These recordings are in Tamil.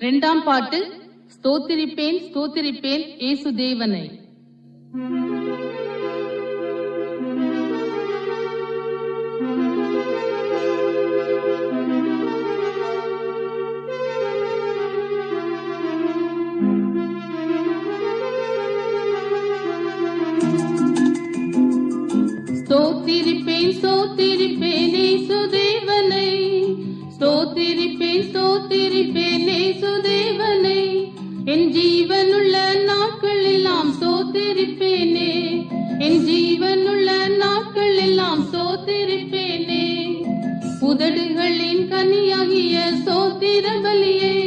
இரண்டாம் பாட்டு ஸ்தோத்திரிப்பேன் ஸ்தோத்திரிப்பேன் ஏசுதேவனை தேவனை. ஸ்தோத்திரிப்பேன் ஸ்தோத்திரிப்பேன் ஏசு என் ஜீவனுள்ள நாட்கள் எல்லாம் சோத்திருப்பேனே. உதடுகளின் கனியாகிய சோத்திர பலியை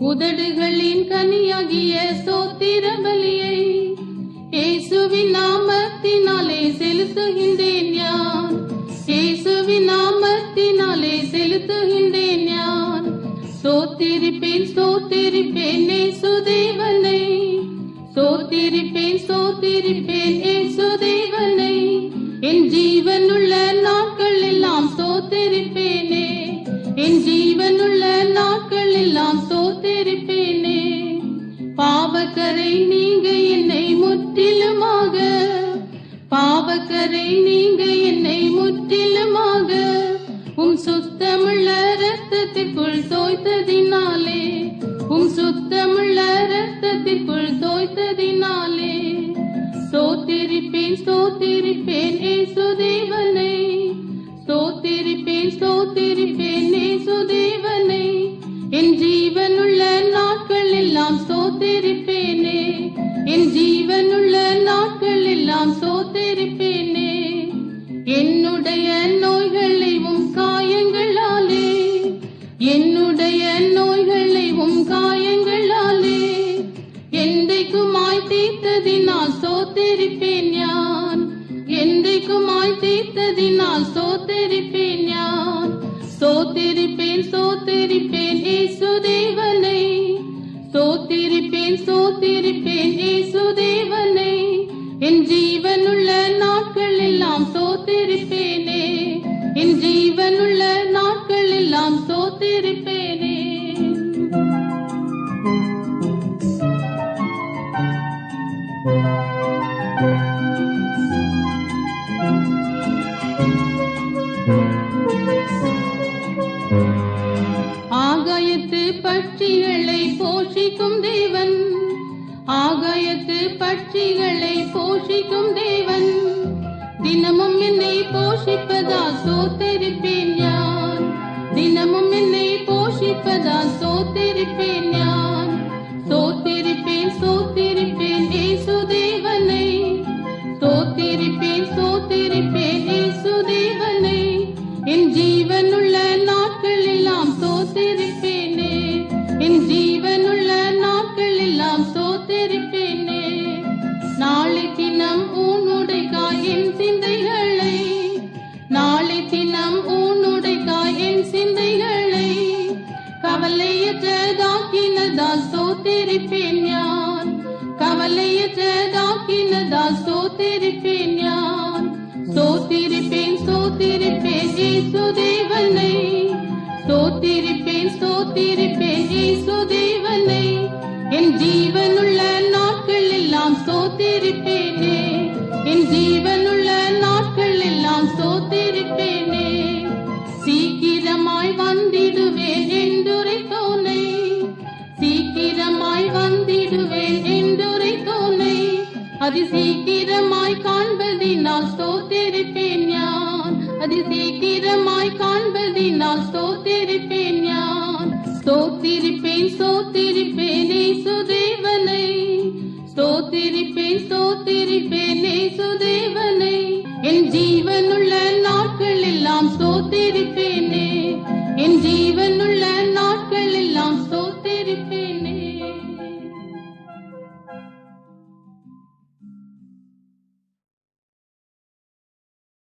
உதடுகளின் கனியாகிய சோத்திர பலியை இயேசுவின் நாமத்தினாலே செலுத்துகின்றேன் யான் இயேசுவின் நாமத்தினாலே செலுத்துகின்றேன் யான் சோத்திருப்பேன் சோத்திருப்பேன் இயேசு தேவனை சோத்திருப்பேன் சோத்திருப்பேன் இயேசு தேவனை. என் ஜீவனுள்ள நாட்கள் எல்லாம் சோத்திருப்பேனே. என் ஜீவனுள்ள நாட்கள் எல்லாம் சோத்திருப்பேனே. பாவக்கரை நீங்க என்னை முற்றிலுமாக பாவக்கரை நீங்க என்னை முற்றிலுமாக உம் சுத்தமுள்ள ரத்தத்திற்குள் தோய்த்ததினாலே உம் சுத்தமுள்ள ரத்தத்திற்குள் தோய்த்ததினாலே ஸ்தோத்திரிப்பேன் ஸ்தோத்திரிப்பேன் ஏசு தேவனை. ஸ்தோத்திரிப்பேன் ஸ்தோத்திரிப்பேன் ஏசு தேவனை. என் ஜீவனுள்ள நாட்கள் எல்லாம் ஸ்தோத்திரிப்பேனே. என் ஜீவனுள்ள நாட்கள் எல்லாம் ஸ்தோத்திரிப்பேனே. என்னுடைய நோய்களை தீர்த்ததினால் சோத்தெரிப்பேன் யான். என்றைக்குமாய் தீர்த்ததினால் சோத்தெரிப்பேன் யான். சோத்தெரிப்பேன் சோத்தெரிப்பேன் இயேசு தேவனை. சோத்திருப்பேன் சோத்திரிப்பேன் இயேசு தேவனை. என் ஜீவனுள்ள நாட்கள் எல்லாம் சோத்திருப்பேனே. என் ஜீவனுள்ள பட்சிகளை போஷிக்கும் தேவன். ஆகாயத்து பட்சிகளை போஷிக்கும் தேவன். தினமும் என்னை போஷிப்பதா சோத்தரிப்பேன் யான் தினமும் என்னை போஷிப்பதா சோத்தரிப்பேன் யான் சோத்திருப்பேன் சோத்திருப்பேன். தினம் உன்னுடைய காயின் சிந்தைகளை. நாளை தினம் உன்னுடைய காயின் சிந்தைகளை. கவலையற்றதாக்கினதால் சோத்திருப்பேன் யார் கவலையற்றதாக்கினதால் சோத்திருப்பேன் யார் சோத்திருப்பேன் சோத்திருப்பேன் சுதேவனை சோத்திருப்பேன் சோத்திருப்பேன் சுதேவனை என் ஜீவனுள்ள நாட்கள் எல்லாம் சோத்திருப்பேன் அதிசீக்கிரமாய் காண்பதினால் ஸ்தோத்திருப்பேன் யான் அதிசீக்கிரமாய் காண்பதினால் ஸ்தோத்திருப்பேன்